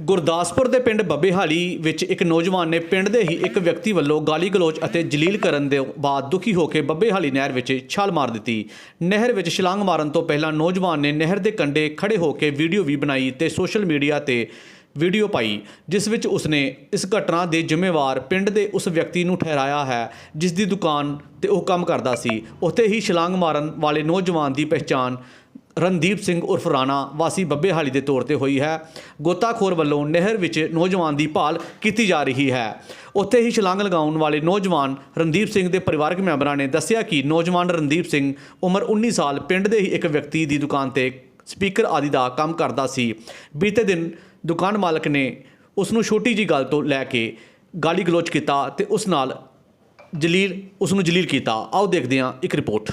ਗੁਰਦਾਸਪੁਰ ਦੇ ਪਿੰਡ ਬੱਬੇਹਾਲੀ ਵਿੱਚ ਇੱਕ ਨੌਜਵਾਨ ਨੇ ਪਿੰਡ ਦੇ ਹੀ ਇੱਕ ਵਿਅਕਤੀ ਵੱਲੋਂ ਗਾਲੀ ਗਲੋਚ ਅਤੇ ਜਲੀਲ ਕਰਨ ਦੇ ਬਾਅਦ ਦੁਖੀ ਹੋ ਕੇ ਬੱਬੇਹਾਲੀ ਨਹਿਰ ਵਿੱਚ ਛਾਲ ਮਾਰ ਦਿੱਤੀ। ਨਹਿਰ ਵਿੱਚ ਛਲਾਂਗ ਮਾਰਨ ਤੋਂ ਪਹਿਲਾਂ ਨੌਜਵਾਨ ਨੇ ਨਹਿਰ ਦੇ ਕੰਢੇ ਖੜੇ ਹੋ ਕੇ ਵੀਡੀਓ ਵੀ ਬਣਾਈ ਤੇ ਸੋਸ਼ਲ ਮੀਡੀਆ ਤੇ ਵੀਡੀਓ ਪਾਈ, ਜਿਸ ਵਿੱਚ ਉਸਨੇ ਇਸ ਘਟਨਾ ਦੇ ਜ਼ਿੰਮੇਵਾਰ ਪਿੰਡ ਦੇ ਉਸ ਵਿਅਕਤੀ ਨੂੰ ਠਹਿਰਾਇਆ ਹੈ, ਜਿਸ ਦੀ ਦੁਕਾਨ ਤੇ ਉਹ ਕੰਮ ਕਰਦਾ ਸੀ। ਉੱਥੇ ਹੀ ਛਲਾਂਗ ਮਾਰਨ ਵਾਲੇ ਨੌਜਵਾਨ ਦੀ ਪਹਿਚਾਣ ਰਣਦੀਪ ਸਿੰਘ ਉਰਫ ਰਾਣਾ ਵਾਸੀ ਬੱਬੇਹਾਲੀ ਦੇ ਤੌਰ ਤੇ ਹੋਈ ਹੈ। ਗੋਤਾਖੋਰ ਵੱਲੋਂ ਨਹਿਰ ਵਿੱਚ ਨੌਜਵਾਨ ਦੀ ਭਾਲ ਕੀਤੀ ਜਾ ਰਹੀ ਹੈ। ਉੱਥੇ ਹੀ ਛਲਾਂਗ ਲਗਾਉਣ ਵਾਲੇ ਨੌਜਵਾਨ ਰਣਦੀਪ ਸਿੰਘ ਦੇ ਪਰਿਵਾਰਕ ਮੈਂਬਰਾਂ ਨੇ ਦੱਸਿਆ ਕਿ ਨੌਜਵਾਨ ਰਣਦੀਪ ਸਿੰਘ ਉਮਰ 19 ਸਾਲ, ਪਿੰਡ ਦੇ ਹੀ ਇੱਕ ਵਿਅਕਤੀ ਦੀ ਦੁਕਾਨ ਤੇ ਸਪੀਕਰ ਆਦਿ ਦਾ ਕੰਮ ਕਰਦਾ ਸੀ। ਬੀਤੇ ਦਿਨ ਦੁਕਾਨ ਮਾਲਕ ਨੇ ਉਸ ਨੂੰ ਛੋਟੀ ਜੀ ਗੱਲ ਤੋਂ ਲੈ ਕੇ ਗਾਲੀ ਗਲੋਚ ਕੀਤਾ ਤੇ ਉਸ ਨਾਲ ਜਲੀਲ ਉਸ ਨੂੰ ਜਲੀਲ ਕੀਤਾ। ਆਓ ਦੇਖਦੇ ਹਾਂ ਇੱਕ ਰਿਪੋਰਟ।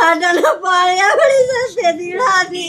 ਲਾਡਾ ਨਾ ਪਾਲਿਆ ਬੜੀ ਸਸਤੇ ਦੀ ਲਾਦੀ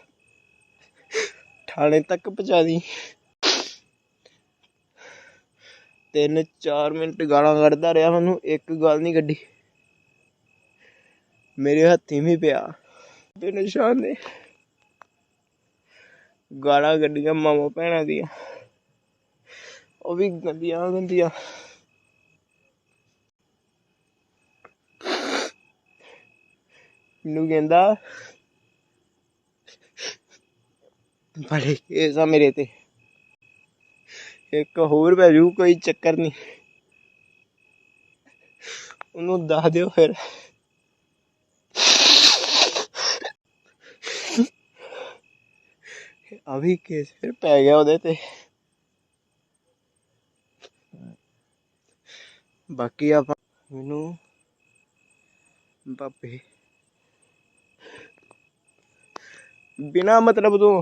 ਥਾਣੇ ਤੱਕ ਪਹੁੰਚਾ ਦੀ। ਤਿੰਨ ਚਾਰ ਮਿੰਟ ਗਾਲਾਂ ਕੱਢਦਾ ਰਿਹਾ ਮੈਨੂੰ, ਇੱਕ ਗੱਲ ਨਹੀਂ ਕੱਢੀ। ਮੇਰੇ ਹੱਥੀ ਵੀ ਪਿਆ। ਤੇ ਨਿਸ਼ਾਨ ਨੇ। ਗਾਲਾਂ ਕੱਢੀਆਂ ਮਾਮਾ ਭੈਣਾਂ ਦੀਆਂ। ਉਹ ਵੀ ਗੰਦੀਆਂ ਗੰਦੀਆਂ। ਮੈਨੂੰ ਕਹਿੰਦਾ ਬੜੇ ਕੇਸ ਆ ਮੇਰੇ ਤੇ। ਇੱਕ ਹੋਰ ਪੈ ਜੂ, ਕੋਈ ਚੱਕਰ ਨਹੀਂ ਉਹਨੂੰ ਦੱਸ ਦਿਓ ਫਿਰ। ਆ ਕੇਸ ਫਿਰ ਪੈ ਗਿਆ ਉਹਦੇ ਤੇ। ਬਾਕੀ ਆਪਾਂ ਮੈਨੂੰ ਬਾਪੇ ਬਿਨਾ ਮਤਲਬ ਤੋਂ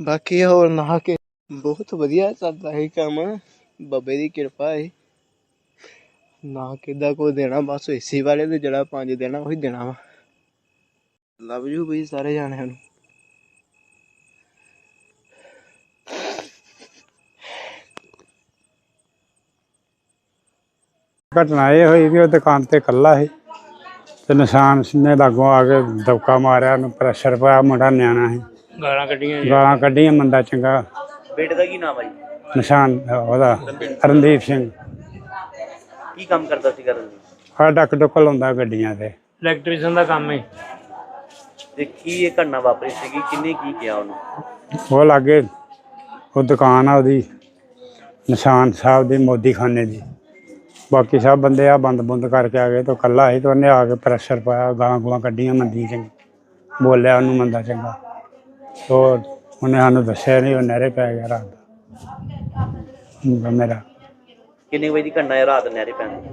ਬਾਕੀ ਹੋਰ ਨਾ ਕਿ ਬਹੁਤ ਵਧੀਆ ਚੱਲਦਾ ਹੈ ਕੰਮ। ਬਾਬੇ ਦੀ ਕਿਰਪਾ ਹੈ ਨਾ ਕਿਦਾ ਕੋ ਦੇਣਾ, ਬਸ ਏਸੀ ਵਾਲੇ ਦੇ ਜਿਹੜਾ ਪੰਜ ਦੇਣਾ, ਉਹੀ ਦੇਣਾ ਵਾ। ਲਵ ਯੂ ਬਈ ਸਾਰੇ ਜਾਣਿਆਂ ਨੂੰ। ਘਟਨਾ ਇਹ ਹੋਈ ਵੀ ਉਹ ਦੁਕਾਨ ਤੇ ਇਕੱਲਾ ਸੀ। ਤੇ ਨਿਸ਼ਾਨ ਨੇ ਲਾਗੋਂ ਆ ਕੇ ਦਬਕਾ ਮਾਰਿਆ, ਉਹਨੂੰ ਪ੍ਰੈਸ਼ਰ ਪਾਇਆ, ਮੁੰਡਾ ਨਿਆਣਾ ਸੀ। ਗਾਲਾਂ ਕੱਢੀਆਂ ਗਾਲਾਂ ਕੱਢੀਆਂ ਮੁੰਡਾ ਚੰਗਾ। ਬੇਟੇ ਦਾ ਕੀ ਨਾਮ ਹੈ ਨਿਸ਼ਾਨ ਉਹਦਾ ਰਣਦੀਪ ਸਿੰਘ। ਕੀ ਕੰਮ ਕਰਦਾ ਸੀ ਕਰਨ ਆ ਡੱਕ ਡੁੱਕ ਲਾਉਂਦਾ ਗੱਡੀਆਂ ਤੇ। ਇਲੈਕਟ੍ਰੀਸ਼ੀਅਨ ਦਾ ਕੰਮ ਹੈ ਤੇ ਕੀ ਇਹ ਘਟਨਾ ਵਾਪਰੀ ਸੀਗੀ? ਕਿੰਨੇ ਕੀ ਕਿਹਾ ਉਹਨੂੰ? ਉਹ ਲਾਗੇ ਉਹ ਦੁਕਾਨ ਆ ਉਹਦੀ ਨਿਸ਼ਾਨ ਸਾਹਿਬ ਦੀ ਮੋਦੀ ਖਾਨੇ ਦੀ। ਬਾਕੀ ਸਭ ਬੰਦੇ ਆ ਬੰਦ ਬੁੰਦ ਕਰਕੇ ਆ ਗਏ ਤੇ ਕੱਲਾ ਸੀ ਤੇ ਉਹਨੇ ਆ ਕੇ ਪ੍ਰੈਸ਼ਰ ਪਾਇਆ ਗਾਂ ਗੂਆਂ ਕੱਢੀਆਂ ਮੰਦੀ ਚੰਗੀ। ਬੋਲਿਆ ਉਹਨੂੰ ਮੰਦਾ ਚੰਗਾ। ਤੋ ਉਹਨੇ ਸਾਨੂੰ ਦੱਸਿਆ ਨਹੀਂ ਉਹ ਨਹਿਰੇ ਪੈ ਗਿਆ ਰਾਤ ਦਾ। ਮੇਰਾ ਕਿੰਨੇ ਵਜੇ ਦੀ ਘਟਨਾ ਹੈ ਰਾਤ ਨਹਿਰੇ ਪੈਣ ਦੀ?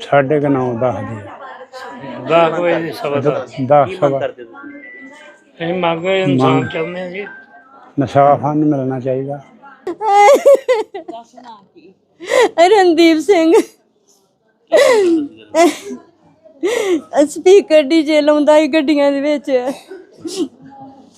ਸਾਢੇ ਕੁ ਨੌ ਦਸ ਦੀ 10 ਵਜੇ ਦੀ ਸਵਾ ਕੀ ਦਸ ਮੰਗ ਸਵਾ। ਕਰਦੇ ਤੁਸੀਂ? ਅਸੀਂ ਮੰਗ ਇਨਸਾਨ ਚਾਹੁੰਦੇ ਹਾਂ ਜੀ ਨਸ਼ਾ ਸਾਨੂੰ ਮਿਲਣਾ ਚਾਹੀਦਾ। ਰਣਦੀਪ ਸਿੰਘ। ਸਪੀਕਰ ਡੀਜੇ ਲਾਉਂਦਾ ਹੀ ਗੱਡੀਆਂ ਦੇ ਵਿੱਚ।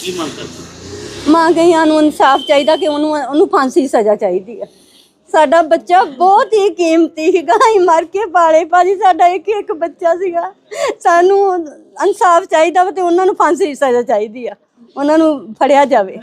ਕੀ ਮੰਗ ਕਰਦੇ ਮਾਂ ਗਈਆਂ ਨੂੰ ਇਨਸਾਫ ਚਾਹੀਦਾ ਕਿ ਉਹਨੂੰ ਉਹਨੂੰ ਫਾਂਸੀ ਦੀ ਸਜ਼ਾ ਚਾਹੀਦੀ ਹੈ। ਸਾਡਾ ਬੱਚਾ ਬਹੁਤ ਹੀ ਕੀਮਤੀ ਸੀਗਾ। ਅਸੀਂ ਮਰ ਕੇ ਪਾਲੇ। ਭਾਜੀ, ਸਾਡਾ ਇੱਕ ਇੱਕ ਬੱਚਾ ਸੀਗਾ। ਸਾਨੂੰ ਇਨਸਾਫ ਚਾਹੀਦਾ ਵਾ ਤੇ ਉਹਨਾਂ ਨੂੰ ਫਾਂਸੀ ਦੀ ਸਜ਼ਾ ਚਾਹੀਦੀ ਆ। ਉਹਨਾਂ ਨੂੰ ਫੜਿਆ ਜਾਵੇ।